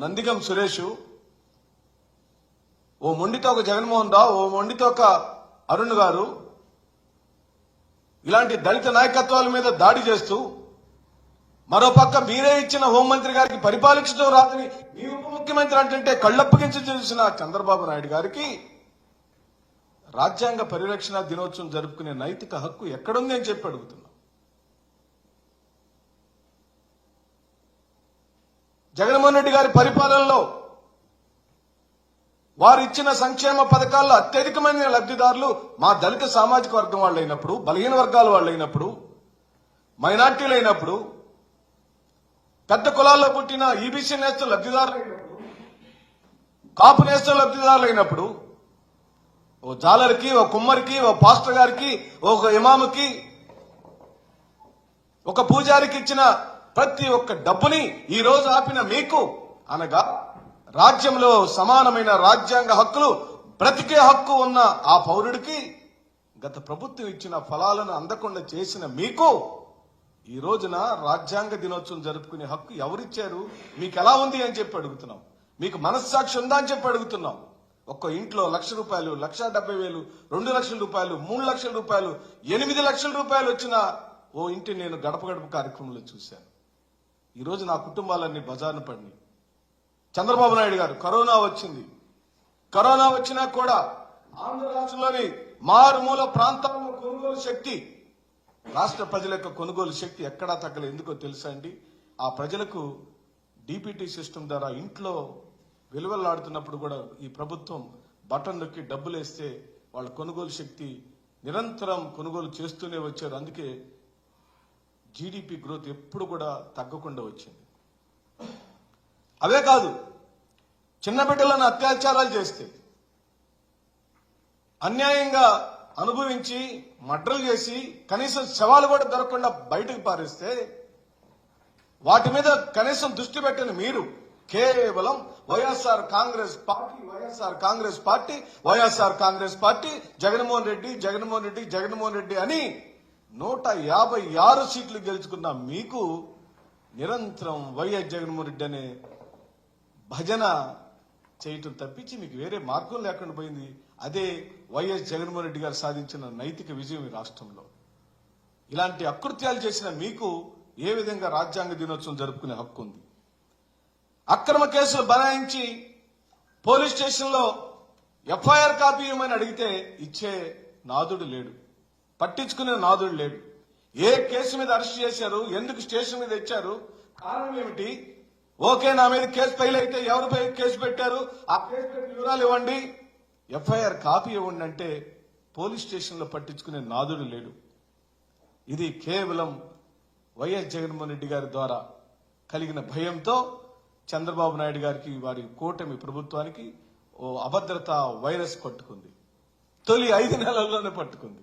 నందిగం సురేష్ ఓ మొండితో ఒక జగన్మోహన్ రావు ఓ మొండితో ఒక అరుణ్ గారు ఇలాంటి దళిత నాయకత్వాల మీద దాడి చేస్తూ మరోపక్క మీరే ఇచ్చిన హోంమంత్రి గారికి పరిపాలించడం రాదని మీ ఉప ముఖ్యమంత్రి అంటే కళ్ళప్పగించి చూసిన చంద్రబాబు నాయుడు గారికి రాజ్యాంగ పరిరక్షణ దినోత్సవం జరుపుకునే నైతిక హక్కు ఎక్కడుంది అని చెప్పి అడుగుతున్నాం. జగన్మోహన్ రెడ్డి గారి పరిపాలనలో వారు ఇచ్చిన సంక్షేమ పథకాల్లో అత్యధికమైన లబ్ధిదారులు మా దళిత సామాజిక వర్గం వాళ్ళు అయినప్పుడు బలహీన వర్గాల వాళ్ళు అయినప్పుడు మైనార్టీలు అయినప్పుడు పెద్ద కులాల్లో పుట్టిన ఈబీసీ నేస్తం లబ్ధిదారులు అయినప్పుడు కాపు నేస్తం లబ్ధిదారులు అయినప్పుడు ఓ జాలర్కి ఓ కుమ్మరికి ఓ పాస్టర్ గారికి ఒక ఇమాముకి ఒక పూజారికి ఇచ్చిన ప్రతి ఒక్క డబ్బుని ఈ రోజు ఆపిన మీకు అనగా రాజ్యంలో సమానమైన రాజ్యాంగ హక్కులు బ్రతికే హక్కు ఉన్న ఆ పౌరుడికి గత ప్రభుత్వం ఇచ్చిన ఫలాలను అందకుండా చేసిన మీకు ఈ రోజున రాజ్యాంగ దినోత్సవం జరుపుకునే హక్కు ఎవరిచ్చారు? మీకు ఎలా ఉంది అని చెప్పి అడుగుతున్నాం. మీకు మనస్సాక్షి ఉందా అని చెప్పి అడుగుతున్నాం. ఒక్క ఇంట్లో లక్ష రూపాయలు లక్ష డెబ్బై వేలు రెండు లక్షల రూపాయలు మూడు లక్షల రూపాయలు ఎనిమిది లక్షల రూపాయలు వచ్చిన ఓ ఇంటి నేను గడప గడప కార్యక్రమంలో చూశాను. ఈరోజు నా కుటుంబాలన్నీ బజార్ను పడినాయి. చంద్రబాబు నాయుడు గారు కరోనా వచ్చింది. కరోనా వచ్చినా కూడా ఆంధ్ర రాష్ట్రంలోని మారుమూల ప్రాంతాల్లో కొనుగోలు శక్తి రాష్ట్ర ప్రజల యొక్క కొనుగోలు శక్తి ఎక్కడా తగ్గలేదు. ఎందుకో తెలుసా అండి? ఆ ప్రజలకు డీపీటీ సిస్టమ్ ద్వారా ఇంట్లో వెలువెల్లాడుతున్నప్పుడు కూడా ఈ ప్రభుత్వం బటన్ నొక్కి డబ్బులు వేస్తే వాళ్ళ కొనుగోలు శక్తి నిరంతరం కొనుగోలు చేస్తూనే వచ్చారు. అందుకే జీడిపి గ్రోత్ ఎప్పుడు కూడా తగ్గకుండా వచ్చింది. అవే కాదు చిన్న బిడ్డలను అత్యాచారాలు చేస్తే అన్యాయంగా అనుభవించి మడ్రలు చేసి కనీసం శవాలు కూడా దొరకకుండా బయటకు పారేస్తే వాటి మీద కనీసం దృష్టి పెట్టిన మీరు కేవలం YSR Congress party YSR Congress party YSR Congress party Jaganmohan Reddy Jaganmohan Reddy Jaganmohan Reddy అని నూట యాభై ఆరు సీట్లు గెలుచుకున్న మీకు నిరంతరం వైఎస్ జగన్మోహన్ రెడ్డి అనే భజన చేయటం తప్పించి మీకు వేరే మార్గం లేకుండా పోయింది. అదే వైఎస్ జగన్మోహన్ రెడ్డి గారు సాధించిన నైతిక విజయం ఈ రాష్ట్రంలో. ఇలాంటి అకృత్యాలు చేసిన మీకు ఏ విధంగా రాజ్యాంగ దినోత్సవం జరుపుకునే హక్కు ఉంది? అక్రమ కేసులు బనాయించి పోలీస్ స్టేషన్లో ఎఫ్ఐఆర్ కాపీ ఇవ్వమని అడిగితే ఇచ్చే నాదుడు లేడు. పట్టించుకునే నాదుడు లేడు. ఏ కేసు మీద అరెస్ట్ చేశారు? ఎందుకు స్టేషన్ మీద ఇచ్చారు కారణం ఏమిటి? ఓకే నా మీద కేసు ఫైల్ అయితే ఎవరిపై కేసు పెట్టారు? ఆ కేసు వివరాలు ఇవ్వండి. ఎఫ్ఐఆర్ కాపీ ఇవ్వండి అంటే పోలీస్ స్టేషన్లో పట్టించుకునే నాదుడు లేడు. ఇది కేవలం వైఎస్ జగన్మోహన్ రెడ్డి గారి ద్వారా కలిగిన భయంతో చంద్రబాబు నాయుడు గారికి వారి కూటమి ప్రభుత్వానికి ఓ అభద్రత వైరస్ పట్టుకుంది తొలి ఐదు నెలల్లోనే పట్టుకుంది.